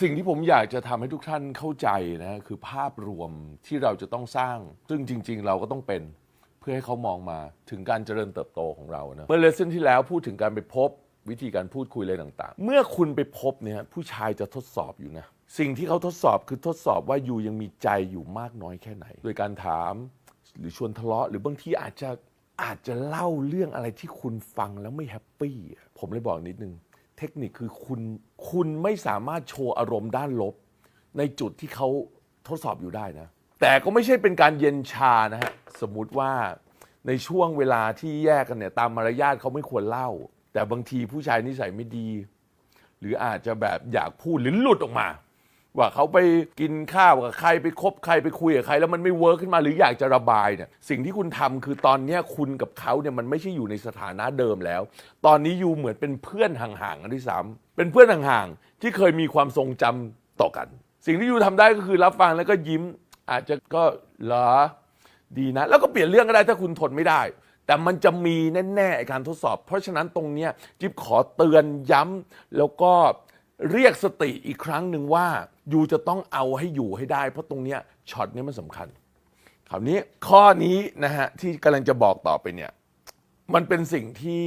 สิ่งที่ผมอยากจะทำให้ทุกท่านเข้าใจนะคือภาพรวมที่เราจะต้องสร้าง ซึ่งจริง ๆ เราก็ต้องเป็นเพื่อให้เขามองมาถึงการเจริญเติบโตของเรานะเมื่อเลสเซนที่แล้วพูดถึงการไปพบวิธีการพูดคุยอะไรต่างๆ เมื่อคุณไปพบเนี่ยผู้ชายจะทดสอบอยู่นะ สิ่งที่เขาทดสอบคือทดสอบว่ายูยังมีใจอยู่มากน้อยแค่ไหน โดยการถามหรือชวนทะเลาะ หรือบางทีอาจจะอาจจะเล่าเรื่องอะไรที่คุณฟังแล้วไม่แฮปปี้ผมเลยบอกนิดนึง เทคนิคคือคุณคุณไม่สามารถโชว์อารมณ์ด้านลบ ในจุดที่เขาทดสอบอยู่ได้นะ แต่ก็ไม่ใช่เป็นการเย็นชานะฮะ สมมุติว่าในช่วงเวลาที่แยกกันเนี่ย ตามมารยาทเขาไม่ควรเล่า แต่บางทีผู้ชายนิสัยไม่ดี หรืออาจจะแบบอยากพูดหรือหลุดออกมา ว่าเขาไปกินข้าวกับใครไปคบใครไปคุยกับใคร แล้วมันไม่เวิร์กขึ้นมาหรืออยากจะระบายเนี่ยสิ่งที่คุณทำคือตอนนี้คุณกับเขาเนี่ยมันไม่ใช่อยู่ในสถานะเดิมแล้ว ตอนนี้อยู่เหมือนเป็นเพื่อนห่างๆกันด้วยซ้ำเป็นเพื่อนห่างๆที่เคยมีความทรงจำต่อกัน สิ่งที่ยูทำได้ก็คือรับฟังแล้วก็ยิ้ม อาจจะก็เหรอดีนะ แล้วก็เปลี่ยนเรื่องก็ได้ถ้าคุณทนไม่ได้ แต่มันจะมีแน่ๆการทดสอบ เพราะฉะนั้นตรงเนี้ยจิ๊บขอเตือนย้ำแล้วก็ เรียกสติอีกครั้งหนึ่งว่ายูจะต้องเอาให้อยู่ให้ได้ เพราะตรงเนี้ยช็อตนี้มันสำคัญคราวนี้ข้อนี้นะฮะที่กำลังจะบอกต่อไปเนี่ยมันเป็นสิ่งที่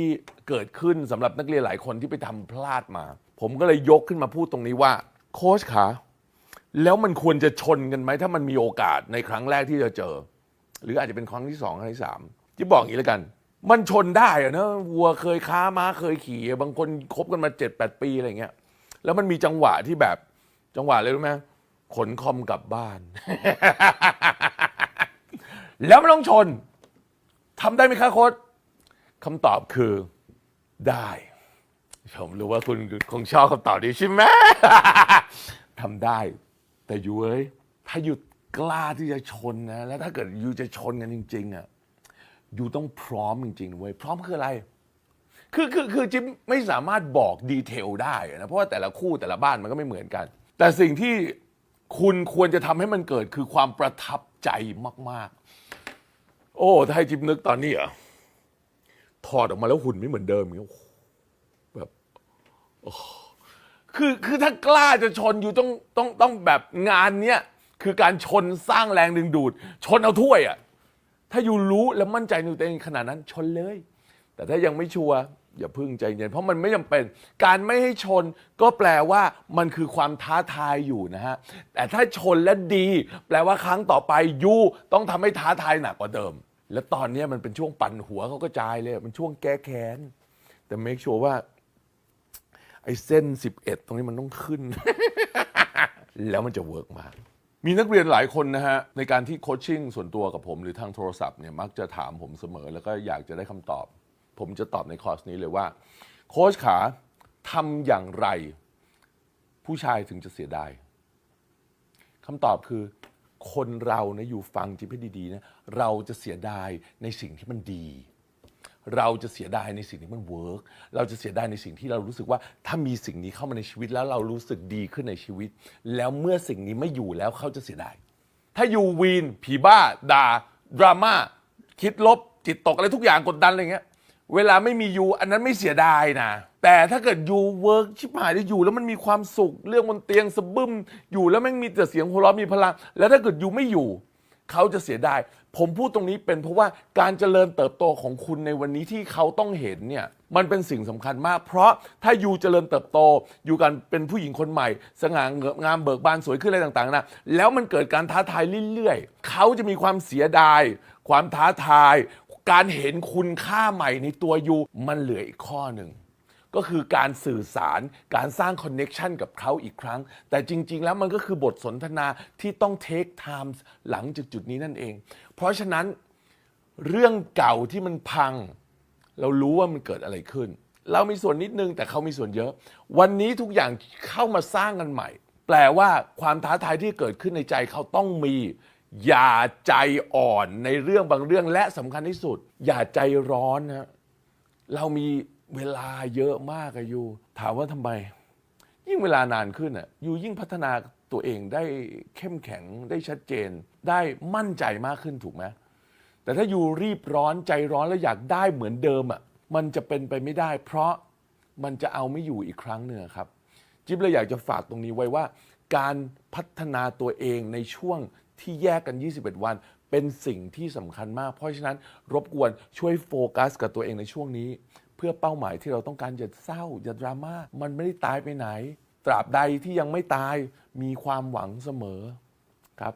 เกิดขึ้นสำหรับนักเรียนหลายคนที่ไปทำพลาดมา ผมก็เลยยกขึ้นมาพูดตรงนี้ว่าโค้ชขาแล้วมันควรจะชนกันไหมถ้ามันมีโอกาสในครั้งแรกที่จะเจอ หรืออาจจะเป็นครั้งที่สองครั้งที่สามที่บอกอย่างนี้แล้วกัน มันชนได้อะนะวัวเคยค้าม้าเคยขี่บางคนคบกันมาเจ็ดแปดปีอะไรเงี้ย แล้วมันมีจังหวะที่แบบ จังหวะเลยรู้ไหมขนคอมกลับบ้าน แล้วมันต้องชนทำได้ไหมคะโค้ชคำตอบคือได้ผมรู้ว่าคุณคงชอบคำตอบนี้ใช่ไหมทำได้ แต่ยูเอ้ยถ้ายูกล้าที่จะชนนะ แล้วถ้าเกิดยูจะชนกันจริง ๆอะยูต้องพร้อมจริงๆเว้ยพร้อมคืออะไร คือคือคือจิ๊บไม่สามารถบอกดีเทลได้นะ เพราะว่าแต่ละคู่แต่ละบ้านมันก็ไม่เหมือนกัน แต่สิ่งที่คุณควรจะทำให้มันเกิดคือความประทับใจมาก ๆ โอ้ถ้าให้จิ๊บนึกตอนนี้เหรอถอดออกมาแล้วหุ่นไม่เหมือนเดิมอย่างเงี้ยโอ้โหแบบโอ้โหคือคือถ้ากล้าจะชนอยู่ต้องต้องต้องแบบงานเนี้ยคือการชนสร้างแรงดึงดูด ชนเอาถ้วยอะถ้าอยู่รู้และมั่นใจในตัวเองขนาดนั้นชนเลย แต่ถ้ายังไม่ชัวร์ อย่าพึ่งใจเย็นเพราะมันไม่จำเป็น การไม่ให้ชนก็แปลว่ามันคือความท้าทายอยู่นะฮะ แต่ถ้าชนและดี แปลว่าครั้งต่อไปยูต้องทำให้ท้าทายหนักกว่าเดิม และตอนนี้มันเป็นช่วงปั่นหัวเขาก็จายเลย มันช่วงแก้แค้น แต่เมคชัวร์ว่าไอ้เส้น 11 ตรงนี้มันต้องขึ้น แล้วมันจะเวิร์กมากมีนักเรียนหลายคนนะฮะ ในการที่โคชชิ่งส่วนตัวกับผมหรือทางโทรศัพท์เนี่ยมักจะถามผมเสมอ แล้วก็อยากจะได้คำตอบ ผมจะตอบในคอร์สนี้เลยว่า โค้ชขาทำอย่างไร ผู้ชายถึงจะเสียดายคำตอบคือ คนเรานะอยู่ฟังจิบให้ดีๆนะเราจะเสียดายในสิ่งที่มันดี เราจะเสียดายในสิ่งที่มันเวิร์กเราจะเสียดายในสิ่งที่เรารู้สึกว่า ถ้ามีสิ่งนี้เข้ามาในชีวิตแล้วเรารู้สึกดีขึ้นในชีวิต แล้วเมื่อสิ่งนี้ไม่อยู่แล้วเขาจะเสียดายถ้าอยู่วีนผีบ้าด่าดราม่าคิดลบจิตตกอะไรทุกอย่างกดดันอะไรเงี้ย เวลาไม่มียูอันนั้นไม่เสียดายนะ แต่ถ้าเกิดยูเวิร์กชิบหายได้อยู่ แล้วมันมีความสุขเรื่องบนเตียงสะบึ้ม อยู่แล้วแม่งมีแต่เสียงหัวเราะมีพลัง แล้วถ้าเกิดยูไม่อยู่ เขาจะเสียดาย ผมพูดตรงนี้เป็นเพราะว่าการเจริญเติบโตของคุณในวันนี้ที่เขาต้องเห็นเนี่ยมันเป็นสิ่งสำคัญมาก เพราะถ้ายูเจริญเติบโต อยู่กันเป็นผู้หญิงคนใหม่ สง่างามเบิกบานสวยขึ้นอะไรต่างๆนะแล้วมันเกิดการท้าทายเรื่อยๆเขาจะมีความเสียดาย ความท้าทาย การเห็นคุณค่าใหม่ในตัวยูมันเหลืออีกข้อหนึ่งก็คือการสื่อสารการสร้างคอนเน็ชันกับเขาอีกครั้ง แต่จริง ๆ แล้วมันก็คือบทสนทนาที่ต้องเทคไทม์หลังจากจุดนี้นั่นเอง เพราะฉะนั้นเรื่องเก่าที่มันพัง เรารู้ว่ามันเกิดอะไรขึ้น เรามีส่วนนิดนึงแต่เขามีส่วนเยอะ วันนี้ทุกอย่างเข้ามาสร้างกันใหม่ แปลว่าความท้าทายที่เกิดขึ้นในใจเขาต้องมี อย่าใจอ่อนในเรื่องบางเรื่องและสำคัญที่สุด อย่าใจร้อนนะเรามีเวลาเยอะมากอะยูถามว่าทำไม ยิ่งเวลานานขึ้นอะยูยิ่งพัฒนาตัวเองได้เข้มแข็งได้ชัดเจน ได้มั่นใจมากขึ้นถูกไหมแต่ถ้ายูรีบร้อนใจร้อนแล้วอยากได้เหมือนเดิมอะมันจะเป็นไปไม่ได้ เพราะมันจะเอาไม่อยู่อีกครั้งหนึ่งครับ จิ๊บเลยอยากจะฝากตรงนี้ไว้ว่า การพัฒนาตัวเองในช่วง ที่แยกกัน 21 วัน เป็นสิ่งที่สำคัญมาก เพราะฉะนั้นรบกวนช่วยโฟกัสกับตัวเองในช่วงนี้ เพื่อเป้าหมายที่เราต้องการอย่าเศร้าอย่าดราม่ามันไม่ได้ตายไปไหน ตราบใดที่ยังไม่ตายมีความหวังเสมอครับ